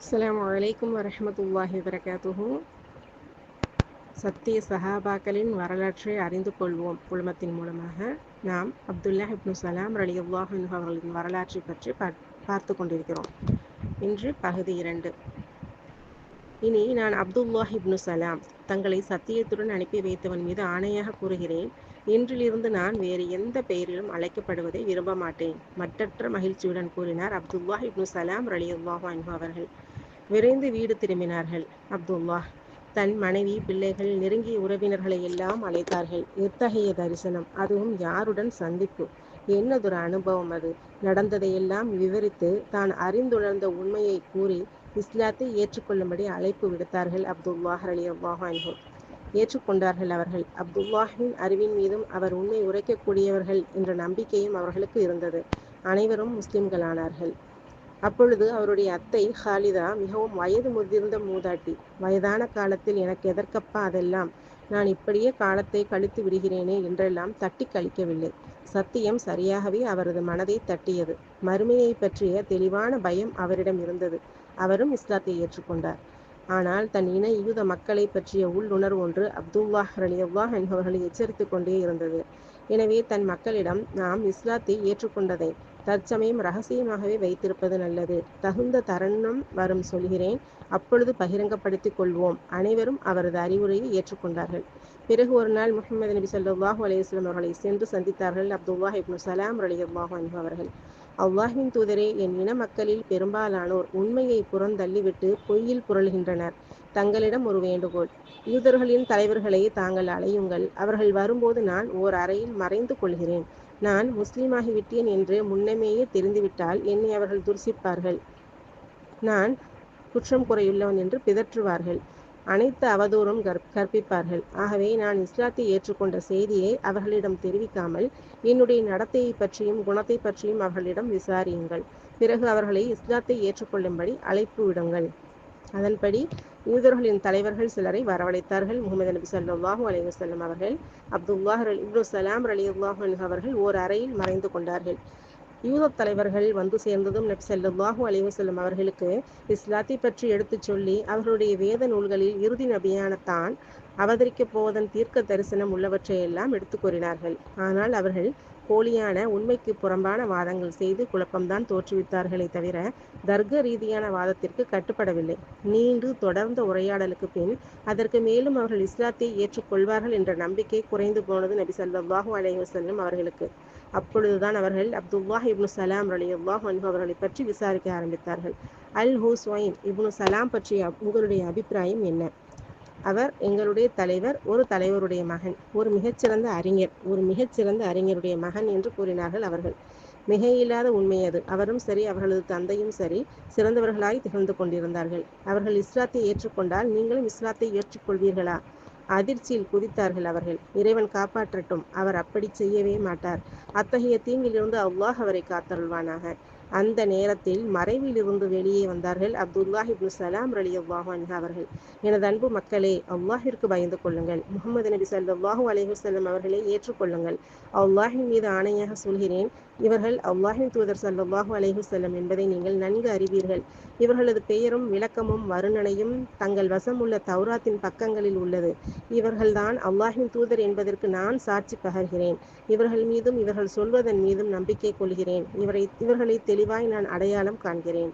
அஸ்லாம் வலைக்கம் வரமத்துல்லாஹி வரகாத்துஹூ சத்திய சஹாபாக்களின் வரலாற்றை அறிந்து கொள்வோம் குழுமத்தின் மூலமாக. நாம் அப்துல்லா இப்னு சலாம் அலி அல்லாஹின் அவர்களின் வரலாற்றை பற்றி பார்த்து கொண்டிருக்கிறோம். இன்று பகுதி இரண்டு. இனி நான் அப்துல்லாஹ் இப்னு சலாம் தங்களை சத்தியத்துடன் அனுப்பி வைத்தவன் மீது ஆணையாக கூறுகிறேன். இன்றிலிருந்து நான் வேறு எந்த பெயரிலும் அழைக்கப்படுவதை விரும்ப மாட்டேன் மற்றற்ற மகிழ்ச்சியுடன் கூறினார் அப்துல்லாஹ் இப்னு சலாம் ரலி அல்லாஹ் அவர்கள். விரைந்து வீடு திரும்பினார்கள். அப்துல்லா தன் மனைவி பிள்ளைகள் நெருங்கிய உறவினர்களை எல்லாம் அழைத்தார்கள். எத்தகைய தரிசனம் அதுவும் யாருடன் சந்திப்பு? என்னதொரு அனுபவம் அது? நடந்ததையெல்லாம் விவரித்து தான் அறிந்துணர்ந்த உண்மையை கூறி இஸ்லாத்தை ஏற்றுக்கொள்ளும்படி அழைப்பு விடுத்தார்கள் அப்துல்லாஹ் அலி அல்லாஹ் ஏற்றுக்கொண்டார்கள் அவர்கள். அப்துல்லாஹின் அறிவின் மீதும் அவர் உண்மை உரைக்கக்கூடியவர்கள் என்ற நம்பிக்கையும் அவர்களுக்கு இருந்தது. அனைவரும் முஸ்லிம்களானார்கள். அப்பொழுது அவருடைய அத்தை ஹாலிதா மிகவும் வயது முதிர்ந்த மூதாட்டி. வயதான காலத்தில் எனக்கு எதற்கப்பா அதெல்லாம்? நான் இப்படியே காலத்தை கழித்து விடுகிறேனே என்றெல்லாம் தட்டி கழிக்கவில்லை. சத்தியம் சரியாகவே அவரது மனதை தட்டியது. மறுமையை பற்றிய தெளிவான பயம் அவரிடம் இருந்தது. அவரும் இஸ்லாத்தை ஏற்றுக்கொண்டார். ஆனால் தன் இன யூத மக்களை பற்றிய உள்ளுணர்வு ஒன்று அப்துல்லாஹ் ரலியல்லாஹ் என்பவர்களை எச்சரித்துக் கொண்டே இருந்தது. எனவே தன் மக்களிடம் நாம் இஸ்லாத்தை ஏற்றுக்கொண்டதை தற்சமயம் ரகசியமாகவே வைத்திருப்பது நல்லது. தகுந்த தருணம் வரும் சொல்கிறேன். அப்பொழுது பகிரங்கப்படுத்திக் கொள்வோம். அனைவரும் அவரது அறிவுரையை ஏற்றுக்கொண்டார்கள். பிறகு ஒரு நாள் முகமது நபி ஸல்லல்லாஹு அலைஹி அவர்களை சென்று சந்தித்தார்கள் அப்துல்லாஹ் இப்னு சலாம் அலி அன்ஹு அவர்கள். அவ்வாஹின் தூதரே என் இன மக்களில் பெரும்பாலானோர் உண்மையை புறந்தள்ளிவிட்டு பொய்யில் புரள்கின்றனர். தங்களிடம் ஒரு வேண்டுகோள். யூதர்களின் தலைவர்களை தாங்கள் அலையுங்கள். அவர்கள் வரும்போது நான் ஓர் அறையில் மறைந்து கொள்கிறேன். நான் முஸ்லீமாகிவிட்டேன் என்று முன்னமேயே தெரிந்துவிட்டால் என்னை அவர்கள் துர்சிப்பார்கள். நான் குற்றம் குறையுள்ளவன் என்று பிதற்றுவார்கள். அனைத்து அவதூறும் கற் கற்பிப்பார்கள். ஆகவே நான் இஸ்லாத்தை ஏற்றுக்கொண்ட செய்தியை அவர்களிடம் தெரிவிக்காமல் என்னுடைய நடத்தையை பற்றியும் குணத்தை பற்றியும் அவர்களிடம் விசாரியுங்கள். பிறகு அவர்களை இஸ்லாத்தை ஏற்றுக்கொள்ளும்படி அழைப்பு விடுங்கள். அதன்படி யூதர்களின் தலைவர்கள் சிலரை வரவழைத்தார்கள். முகமது நபி சல்லாஹூ அலி வசல்லம் அவர்கள் அப்துல்லாஹ் இப்னு சலாம் ரலியல்லாஹு அன்ஹு அவர்கள் ஓர் அறையில் மறைந்து கொண்டார்கள். யூத தலைவர்கள் வந்து சேர்ந்ததும் நபி சல்லாஹூ அலி வசல்லம் அவர்களுக்கு இஸ்லாத்தை பற்றி எடுத்துச் சொல்லி அவர்களுடைய வேத நூல்களில் இறுதி நபியான தான் அவதரிக்கப் போவதன் தீர்க்க தரிசனம் உள்ளவற்றையெல்லாம் எடுத்துக் கூறினார்கள். ஆனால் அவர்கள் போலியான உண்மைக்கு புறம்பான வாதங்கள் செய்து குழப்பம்தான் தோற்றுவித்தார்களே தவிர தர்க்க ரீதியான வாதத்திற்கு கட்டுப்படவில்லை. நீண்டு தொடர்ந்த உரையாடலுக்கு பின் அதற்கு மேலும் அவர்கள் இஸ்லாத்தை ஏற்றுக்கொள்வார்கள் என்ற நம்பிக்கை குறைந்து போனது நபி சல்லாஹூ அலைவசல்லம் அவர்களுக்கு. அப்பொழுதுதான் அவர்கள் அப்துல்லாஹ் இப்னு சலாம் அலி அல்லாஹ் அவர்களை பற்றி விசாரிக்க ஆரம்பித்தார்கள். அல் ஹூஸ்வைன் இப்னு சலாம் பற்றிய உங்களுடைய அபிப்பிராயம் என்ன? அவர் எங்களுடைய தலைவர் ஒரு தலைவருடைய மகன் ஒரு மிகச்சிறந்த அறிஞர் ஒரு மிகச்சிறந்த அறிஞருடைய மகன் என்று கூறினார்கள் அவர்கள். மிகையில்லாத உண்மை அது. அவரும் சரி அவர்களது தந்தையும் சரி சிறந்தவர்களாய் திகழ்ந்து கொண்டிருந்தார்கள். அவர்கள் இஸ்லாத்தை ஏற்றுக்கொண்டால் நீங்களும் இஸ்லாத்தை ஏற்றுக்கொள்வீர்களா? அதிர்ச்சியில் குதித்தார்கள் அவர்கள். இறைவன் காப்பாற்றட்டும். அவர் அப்படி செய்யவே மாட்டார். அத்தகைய தீங்கிலிருந்து அவ்வாஹ் அவரை காத்தருள்வானாக. அந்த நேரத்தில் மறைவிலிருந்து வெளியே வந்தார்கள் அப்துல்லாஹ் இப்னு சலாம் ரலியல்லாஹு அன்ஹு அவர்கள். எனது அன்பு மக்களே அல்லாஹிற்கு பயந்து கொள்ளுங்கள். முகமது நபி சல்லாஹூ அலைஹி அவர்களை ஏற்றுக்கொள்ளுங்கள். அல்லாஹின் மீது ஆணையாக சொல்கிறேன் இவர்கள் அல்லாஹின் தூதர் சல்லாஹூ அலைஹி என்பதை நீங்கள் நன்கு அறிவீர்கள். இவர்களது பெயரும் விளக்கமும் வருணனையும் தங்கள் வசம் உள்ள தௌராத்தின் பக்கங்களில் உள்ளது. இவர்கள்தான் அல்லாஹின் தூதர் என்பதற்கு நான் சாட்சி பகர்கிறேன். இவர்கள் மீதும் இவர்கள் சொல்வதன் மீதும் நம்பிக்கை கொள்கிறேன். இவரை இவர்களை தெளி தெளிவாய் நான் அடையாளம் காண்கிறேன்.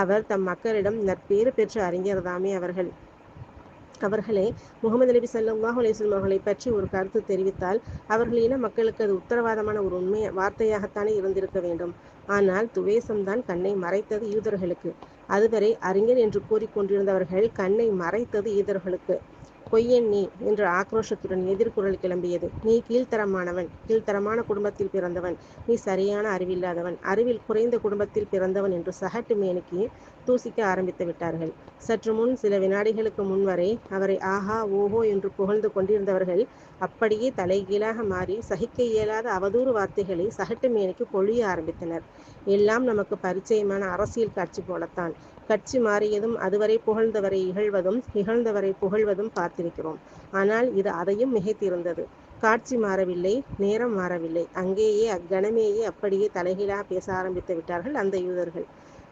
அவர் தம் மக்களிடம் நற்பேறு பெற்ற அறிஞர்தாமே அவர்கள். அவர்களே முகமது நபி ஸல்லல்லாஹு அலிஸ்லம் அவர்களை பற்றி ஒரு கருத்து தெரிவித்தால் அவர்கள் இன மக்களுக்கு அது உத்தரவாதமான ஒரு உண்மை வார்த்தையாகத்தானே இருந்திருக்க வேண்டும். ஆனால் துவேசம்தான் கண்ணை மறைத்தது யூதர்களுக்கு. அதுவரை அறிஞர் என்று கூறிக்கொண்டிருந்தவர்கள் கண்ணை மறைத்தது யூதர்களுக்கு. பொய்யன் நீ என்ற ஆக்ரோஷத்துடன் எதிர்குரல் கிளம்பியது. நீ கீழ்த்தரமானவன் கீழ்த்தரமான குடும்பத்தில் பிறந்தவன் நீ சரியான அறிவில்லாதவன் அறிவில் குறைந்த குடும்பத்தில் பிறந்தவன் என்று சகட்டு மேனிக்கு தூசிக்க ஆரம்பித்து விட்டார்கள். சற்று முன் சில வினாடிகளுக்கு முன் வரை அவரை ஆஹா ஓஹோ என்று புகழ்ந்து கொண்டிருந்தவர்கள் அப்படியே தலைகீழாக மாறி சகிக்க இயலாத அவதூறு வார்த்தைகளை சகட்டு மேனிக்கு பொழிய ஆரம்பித்தனர். எல்லாம் நமக்கு பரிச்சயமான அரசியல் காட்சி போலத்தான். கட்சி மாறியதும் அதுவரை புகழ்ந்தவரை இகழ்வதும் இகழ்ந்தவரை புகழ்வதும் பார்த்திருக்கிறோம். ஆனால் இது அதையும் மிகைத்திருந்தது. காட்சி மாறவில்லை நேரம் மாறவில்லை. அங்கேயே அக்கணமேயே அப்படியே தலைகீழாக பேச ஆரம்பித்து விட்டார்கள் அந்த யூதர்கள்.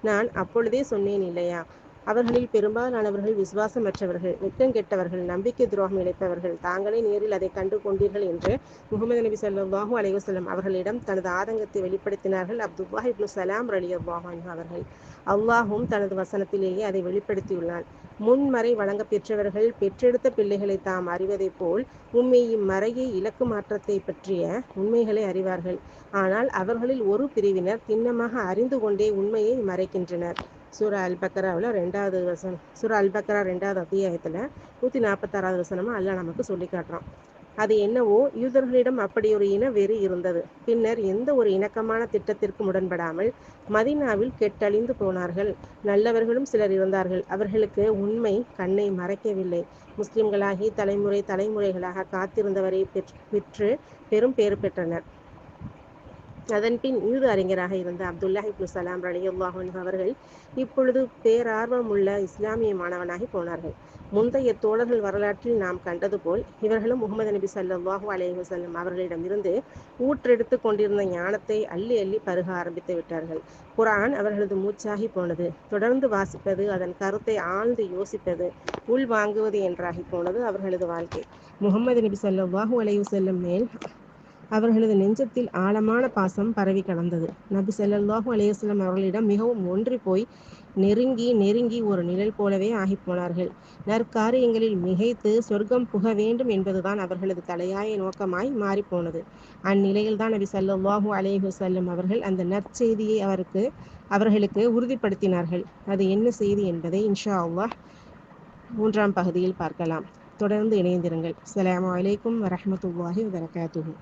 நான் அப்பொழுதே சொன்னேன் இல்லையா? அவர்களில் பெரும்பாலானவர்கள் விசுவாசமற்றவர்கள் நித்தம் கெட்டவர்கள் நம்பிக்கை துரோகம் இழைப்பவர்கள் தாங்களே நேரில் அதை கண்டு கொண்டீர்கள் என்று முகமது நபி சல்லாஹூ அலைவசல்லம் அவர்களிடம் தனது ஆதங்கத்தை வெளிப்படுத்தினார்கள். அப்துல்லா இப்னு சலாம் அலி அவர்கள் அல்லாஹும் தனது வசனத்திலேயே அதை வெளிப்படுத்தியுள்ளான். முன்மறை வழங்க பெற்றவர்கள் பெற்றெடுத்த பிள்ளைகளை தாம் அறிவதைப் போல் உண்மை இம்மறையை இலக்கு மாற்றத்தை பற்றிய உண்மைகளை அறிவார்கள். ஆனால் அவர்களில் ஒரு பிரிவினர் திண்ணமாக அறிந்து கொண்டே உண்மையை மறைக்கின்றனர். சூரா அல் பக்கராவில் ரெண்டாவது வசனம் சூரா அல் பக்கரா ரெண்டாவது அத்தியாயத்தில் நூற்றி நாற்பத்தாறாவது வசனமாக அல்ல நமக்கு சொல்லி காட்டுறான். அது என்னவோ யூதர்களிடம் அப்படி ஒரு இன வெறி இருந்தது. பின்னர் எந்த ஒரு இணக்கமான திட்டத்திற்கு உடன்படாமல் மதினாவில் கெட்டழிந்து போனார்கள். நல்லவர்களும் சிலர் இருந்தார்கள். அவர்களுக்கு உண்மை கண்ணை மறைக்கவில்லை. முஸ்லிம்களாகி தலைமுறை தலைமுறைகளாக காத்திருந்தவரை பெற்று பெரும் பேறு பெற்றனர். அதன்பின் யூது அறிஞராக இருந்த அப்துல்லா இப்னு சலாம் அலி அல்லாஹன் அவர்கள் இப்பொழுது பேரார்வமுள்ள இஸ்லாமிய மாணவனாகி போனார்கள். முந்தைய தோழர்கள் வரலாற்றில் நாம் கண்டது போல் இவர்களும் முகமது நபி சல்லாஹூ அலி வசல்லம் அவர்களிடமிருந்து ஊற்றெடுத்து கொண்டிருந்த ஞானத்தை அள்ளி அள்ளி பருக ஆரம்பித்து விட்டார்கள். குரான் அவர்களது மூச்சாகி போனது தொடர்ந்து வாசிப்பது அதன் கருத்தை ஆழ்ந்து யோசிப்பது உள் வாங்குவது என்றாகி போனது அவர்களது வாழ்க்கை. முகமது நபி சல்லாஹூ அலி வசல்லம் மேல் அவர்களது நெஞ்சத்தில் ஆழமான பாசம் பரவி கடந்தது. நபி செல்லாஹூ அலையுஸ்லாம் அவர்களிடம் மிகவும் ஒன்றி போய் நெருங்கி நெருங்கி ஒரு நிழல் போலவே ஆகி போனார்கள். நற்காரியங்களில் மிகைத்து சொர்க்கம் புக வேண்டும் என்பதுதான் அவர்களது தலையாய நோக்கமாய் மாறிப்போனது அந்நிலையில் தான் நபி சல்லாஹூ அலேஹு செல்லும் அவர்கள் அந்த நற்செய்தியை அவருக்கு அவர்களுக்கு உறுதிப்படுத்தினார்கள். அது என்ன செய்தி என்பதை இன்ஷா அல்லாஹ் மூன்றாம் பகுதியில் பார்க்கலாம். தொடர்ந்து இணைந்திருங்கள். அலாம் வலைக்கும் வரமத்துல்லாஹி வரகாத்துஹூ